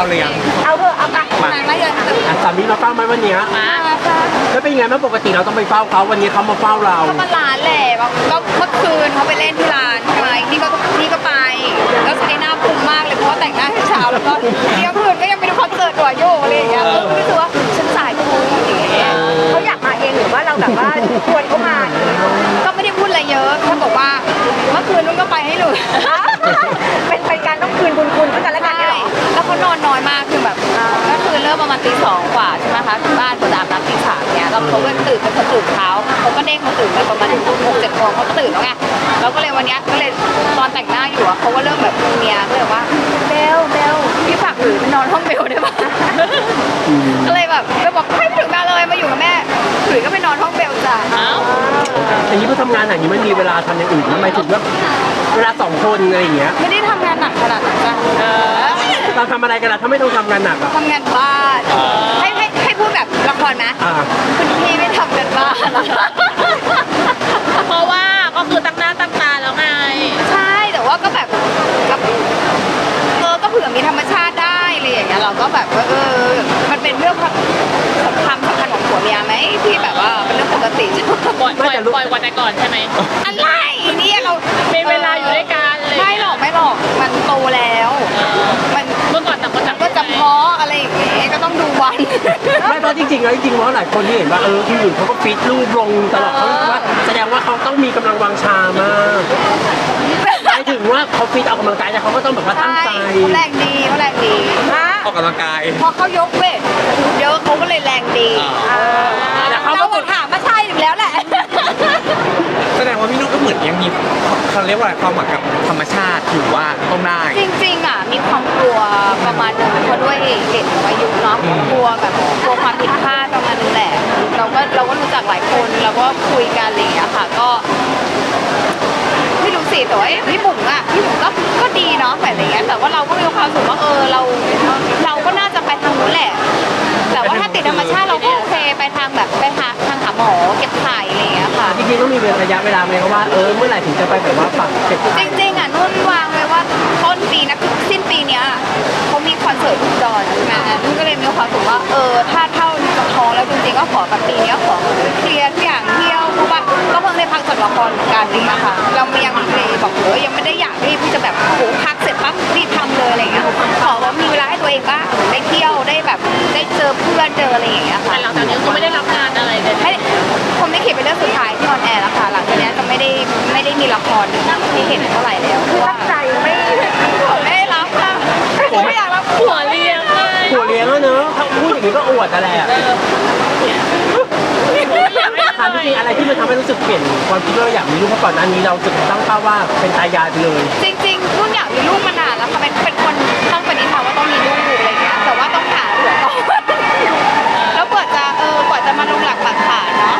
เอาเลยยังเอาเถอะเอาไปนาไม่เดินตื่นอะสามีมาเฝ้าไหมวันเนี้ยมาแล้วเป็นยังไงบ้างปกติเราต้องไปเฝ้าเขาวันนี้เขามาเฝ้าเราเขามาร้านแหละก็เมื่อคืนเขาไปเล่นที่ร้านใช่ไหมนี่ก็นี่ก็ไป แล้วสเตน่าพุ่งมากเลยเพราะว่าแต่งหน้าให้เช้าแล้วก็เที่ยงคืนก็ยังไปดูคอนเสิร์ตตัวโยอะไรอย่างเงี้ยก็รู้สึกว่าฉันสายกูอย่างเงี้ย ตื่นเป็นคนตื่นเช้าเขาก็เด้งมาตื่นกันประมาณหกเจ็ดโมงเขาก็ตื่นแล้วไงแล้วก็เลยวันเนี้ยก็เลยตอนแต่งหน้าอยู่อะเขาก็เริ่มแบบเมียก็เลยว่าเบลเบลพี่ฝากหรือไปนอนห้องเบลได้ปะก็เลยแบบเบลบอกให้ไปถึงมาเลยมาอยู่กับแม่หรือก็ไปนอนห้องเบลจ้ะเอ้าอย่างนี้ก็ทำงานอย่างนี้ไม่มีเวลาทำอย่างอื่นทำไมถึงว่าเวลาสองคนอะไรอย่างเงี้ยไม่ได้ทำงานหนักขนาดนั้นจ้ะเราทำอะไรกันล่ะถ้าไม่ต้องทำงานหนักอะทำงานบ้านให้ให้ให้พูดแบบละครนะอ่าคุณพี่ไม่ทำกันบ้าน เพราะว่าก็คือตั้งหน้าตั้งตาแล้วไง ใช่แต่ว่าก็แบบกับเออก็เผื่อมีธรรมชาติได้อะไรอย่างเงี้ยเราก็แบบว่าเออมันเป็นเรื่องความความสำคัญของผัวเมียไหมที่แบบว่าเป็นเรื่องปกติปล่อยปล่อยปล่อยวันแต่ก่อนใช่ไหมอะไรเนี่ยเรา เป็นเวลาอยู่ด้วยกัน ไม่เพราะจริงๆแล้วจริงๆเพราะหลายคนที่เห็นว่าเออที่อื่นเขาก็ฟิตรูปลงตลอดเขาว่าแสดงว่าเขาต้องมีกำลังวังชามากหมายถึงว่าเขาฟิตออกกำลังกายแต่เขาก็ต้องแบบว่าตั้งใช่ใจเขาแรงดีเขาแรงดีออกกำลังกาย พอเขายกเวทเยอะเขาก็เลยแรงดีแต่เขาก็ เราก็ถามว่าใช่ถึงแล้วแหละ แสดงว่าพี่นุ่นก็เหมือนยังมีเขาเรียกว่าอะไรความหมักกับธรรมชาติอยู่ว่าต้องได้ จริงๆอะมีความกลัวประมาณหนึงเพราะด้วยเด็กอายุเนาะกลัวแบบกลัวความผิดพลาดประมาณนึงแหละ เราก็เราก็รู้จักหลายคนเราก็คุยกันอะไรอย่างเงี้ยค่ะก็ไม่รู้สิแต่ว่าพี่บุ๋มอะพี่บุ๋มก็ก็ดีเนาะแบบอะไรเงี้ยแต่ว่าเราก็มีความรู้สึกว่าเออเรา เราก็น่าจะไปทางนู้นแหละ แต่ว่าถ้าติดธรรมชาติเราก็โอเคไปทางแบบไปหาทางหาหมอเก็บไข่อะไจริงๆต้องมีระยะเวลาไหมครับว่าเออเมื่อไหร่ถึงจะไปแบบว่าฝังเก็บจริงๆอะนุ่นวางไว้ว่าต้นปีนะคือสิ้นปีเนี้ยเขามีคอนเสิร์ตอุดรใช่ไหมนุ่นก็เลยมีความรู้สึกว่าเออถ้าเท่านี้จะท้องแล้วจริงๆก็ขอแบบปีนี้ขอเคลียร์ทุกอย่างเที่ยวเพราะว่าก็เพิ่งได้พักจากละครเหมือนกันนี่นะคะเรายังมีบอกเออยังไม่ได้อยากรีบที่จะแบบโอ้โหพักเสร็จปั๊บรีบทำเลยอะไรอย่างเงี้ยขอว่ามีเวลาให้ตัวเองบ้างได้เที่ยวได้แบบได้เจอเพื่อนเจออะไรอย่างเงี้ยค่ะ ม่ได้มีละครที่เห็นเท่าไหร่แล้วเพราะว่าตั้งใจไม่ไม่ได้รับค่ะไม่อยากรับหัวเรียงเลยหัวเลี้ยงแล้วเนอะถ้าพูดอย่างนี้ก็อวดแต่แหละถามจริงๆอะไรที่มันทำให้รู้สึกเปลี่ยนความคิดว่าเราอยากมีลูกเพราะก่อนหน้านี้เราจุดตั้งเป้าว่าเป็นตายายไปเลย จริงๆรุ่นอยากมีลูกมานานแล้วค่ะเป็นเป็นคนตั้งปณิธานว่าต้องมีลูกอะไรอย่างเงี้ยแต่ว่าต้องหาหัวก่อนแล้วกว่าจะเออกว่าจะมาลงหลักปักฐานเนาะ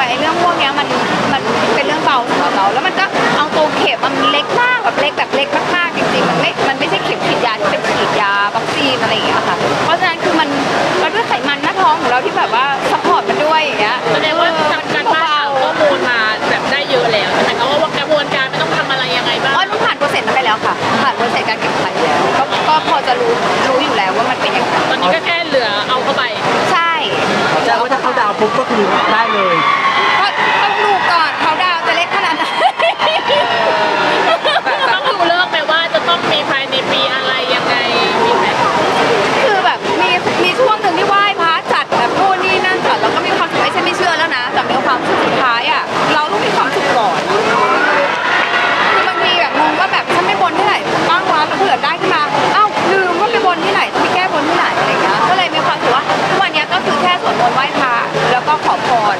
อะไอ้เรื่องพวกเนี้ยมันมันเป็นเรื่องเบาสำหรับเรา แล้วมันก็เอาตัวเข็มมันเล็กมากแบบเล็กแบบเล็กมากๆจริงๆมันไม่มันไม่ใช่เข็มฉีดยาที่เป็นฉีดยาวัคซีนอะไรอย่างเงี้ยค่ะ เพราะฉะนั้นคือมันมันด้วยไขมันหน้าท้องของเราที่แบบว่าซัพพอร์ตมันด้วยอย่างเงี้ยแสดงว่าทำการบ้านหาข้อมูลมาแบบได้เยอะแล้วใช่ไหมคะว่ากระบวนการไม่ต้องทำอะไรยังไงบ้างอ๋อนุ่นผ่านโปรเซสนั้นไปแล้วค่ะ ผ่านโปรเซสการเก็บไข่แล้วก็ก็พอจะรู้รู้อยู่แล้วว่ามันเป็นยังไงตอนนี้ก็แค่เหลือเอาเข้าไป ใช่แสดงว่าถ้าเขาดาวน์ปุ๊บก็คือได้เลย ก็ต้องดูก่อนเขาดาวจะเล็กขนาดไหน ต้องดูเลิกไหมว่าจะต้องมีภายในปีอะไรยังไงมีไหม คือแบบมีมีช่วงหนึ่งที่ไหว้พระจัดแบบนู่นนี่นั่นจัดแล้วก็มีความสุขไม่ใช่ไม่เชื่อแล้วนะ แต่มีความสุขสุดท้ายอะ เราต้องมีความสุขก่อน คือบางทีแบบงงว่าแบบฉันไม่บนที่ไหนบ้างวะแล้วเผื่อได้ขึ้นมา เอ้าลืมว่าไปบนที่ไหนจะไปแก้บนที่ไหนอะไรเงี้ย ก็เลยมีความรู้สึกว่าทุกวันเนี้ยก็คือแค่สวดมนต์ไหว้พระแล้วก็ขอพร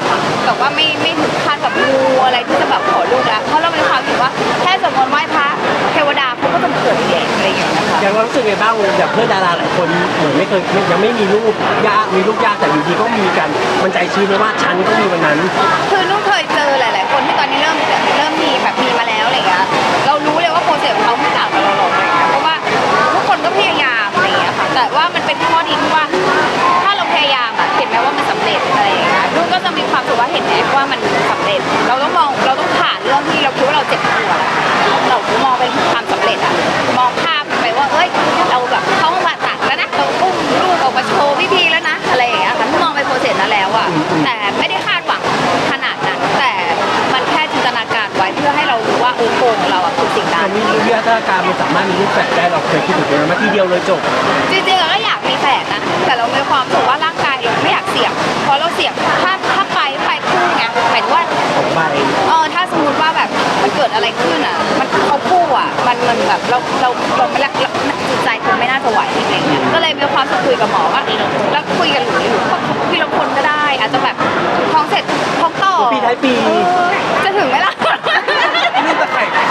แบบเพื่อนดาราหลายคนเหมือนไม่เคยยังไม่มีลูกยากมีลูกยากแต่อยู่ดีก็มีกัน มันใจชื้นเลยว่าฉันก็มีวันนั้น คือนุ่นเคยเจอหลาย ๆ คนที่ตอนนี้เริ่มเริ่มมีแบบมีมาแล้วอะไรเงี้ยเรารู้เลยว่าโปรเซสของเขาไม่ต่างกับเราหรอกอะไรเงี้ยเพราะว่าทุกคนก็พยายามอะไรเงี้ยค่ะแต่ว่ามันเป็นข้อดีที่ว่า ถ้าเราพยายามอะเห็นไหมว่ามันสำเร็จอะไรอย่างเงี้ยนุ่นก็จะมีความสุขว่าเห็นไหมว่ามันสำเร็จ เราต้องมอง สามารถมีลูกแฝดได้เราเคยคิดถึงไหมมาทีเดียวเลยจบ จริงๆเราก็อยากมีแฝดนะ แต่เรามีความรู้สึกว่าร่างกายเราไม่อยากเสี่ยงเพราะเราเสี่ยงถ้าถ้าไปไปคู่ไงหมายถึงว่าของใบเออถ้าสมมติว่าแบบมันเกิดอะไรขึ้นอะ มันเขาคู่อะ มันมันแบบเราเราเราไม่ละจิตใจคงไม่น่าจะไหวอะไรเงี้ยก็เลยมีความสุขคุยกับหมอว่าแล้วคุยกันหรือหรือว่าพี่ละคนก็ได้ อาจจะแบบท้องเสร็จท้องต่อปีท้ายปี เออจะถึงไหมล่ะนุ่นแต่ไข่ไข่ข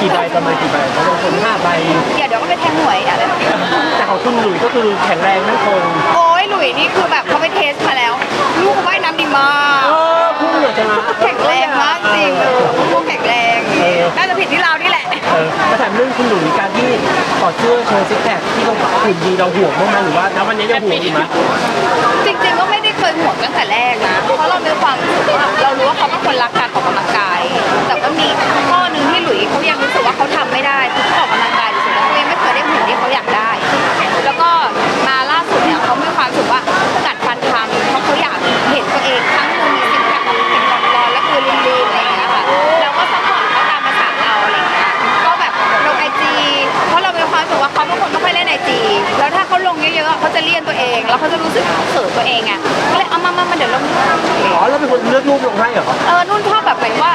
กี่ใบประมาณกี่ใบเขาบางคนห้าใบอย่าเดี๋ยวก็ไปแทงหวยอะไรแต่ของคุณหลุยก็คือแข็งแรงมั่นคงโอ้ยหลุยนี่คือแบบเขาไปเทสมาแล้ว ลูกว่ายน้ำดีมาก เออพูดเหมือนจะมาแข็งแรงมากจริงเออพวกแข็งแรงเออน่าจะผิดที่เรานี่แหละ เออมาถามเรื่องคุณหลุยการที่ถอดเสื้อโชว์ซิกแพคที่ต้องหุ่นดีเราห่วงบ้างไหมหรือว่าณวันนี้ยังห่วงอยู่ไหม จริงๆ ตั้งแต่แรกนะ เพราะเรามีความรู้สึกว่าเรารู้ว่าเขาเป็นคนรักการออกกำลังกาย แต่ก็มีข้อหนึ่งที่หลุยเขายังรู้สึกว่าเขาทำไม่ได้คือเขาออกกำลังกายอยู่สุดแล้วเขายังไม่เคยได้หุ่นที่เขาอยาก แล้วเขาจะรู้สึกเขินตัวเองไงก็เลยเอามามามาเดี๋ยวลงอ๋อเราเป็นคนเลือกรูปลงให้เหรอเออนุ่นชอบแบบหมายว่า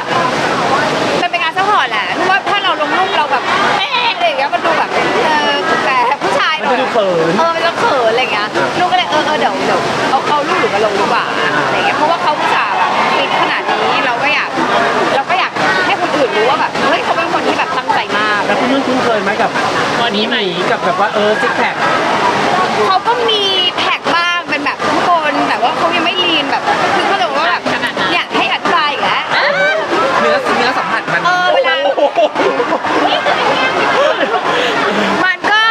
มันเป็นการซัพพอร์ตแหละนุ่นว่าถ้าเราลงรูปเราแบบแม่อะไรอย่างเงี้ยมันดูแบบเออแต่ผู้ชายหน่อยมันจะดูเขินเออมันจะเขินอะไรเงี้ยนุ่นก็เลยเออเออเดี๋ยวเดี๋ยวเอาเอารูปหรือมาลงดีกว่าอะไรเงี้ยเพราะว่าเขาผู้ชายแบบฟิตขนาดนี้เราก็อยากเราก็อยากให้คนอื่นรู้ว่าแบบเฮ้ยเขาเป็นคนที่แบบตั้งใจมากแล้วคุณนุ่นคุ้นเคยไหมกับตอนนี้ใหม่หมีกับแบบว่าเออซิกแพค เขาก็มีแท็กบ้างเป็นแบบทุกคนแต่ว่าเขายังไม่ลีนแบบคือเขาจะบอกว่าแบบเนี่ยให้อธิบายอีกแล้ว เนื้อเนื้อสัมผัสมัน เออเวลา มันก็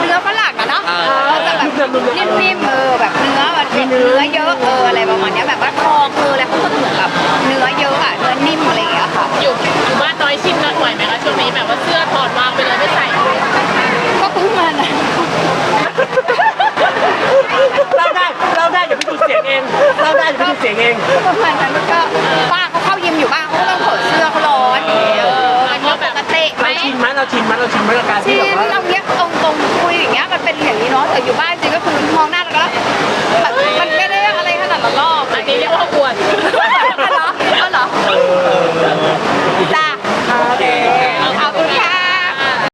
เนื้อฝรั่งอะเนาะ อ่า เออแต่แบบ นิ่มๆเออแบบเนื้อแบบเนื้อเยอะเอออะไรประมาณเนี้ยแบบว่าทองเออแล้วเขาก็เหมือนแบบเนื้อเยอะอะเนื้อนิ่มอะไรอย่างเงี้ยค่ะ อยู่อยู่บ้านน้อยชินกันบ่อยไหมคะช่วงนี้แบบว่าเสื้อถอดวางไปเลยไม่ใส่ก็เพิ่งมานะเราได้เราได้เดี๋ยวไปดูเสียงเองเราได้เดี๋ยวไปดูเสียงเองประมาณนั้นก็ป้าเขาเข้ายิมอยู่บ้างเขาก็ต้องถอดเสื้อเขาร้อนเออมันก็ปกติไหมเราชินไหมเราชินไหมเราชินไหมกับการที่ที่แบบว่า เราเนี้ยตรงๆคุยอย่างเงี้ยมันเป็นอย่างนี้เนาะแต่อยู่บ้าน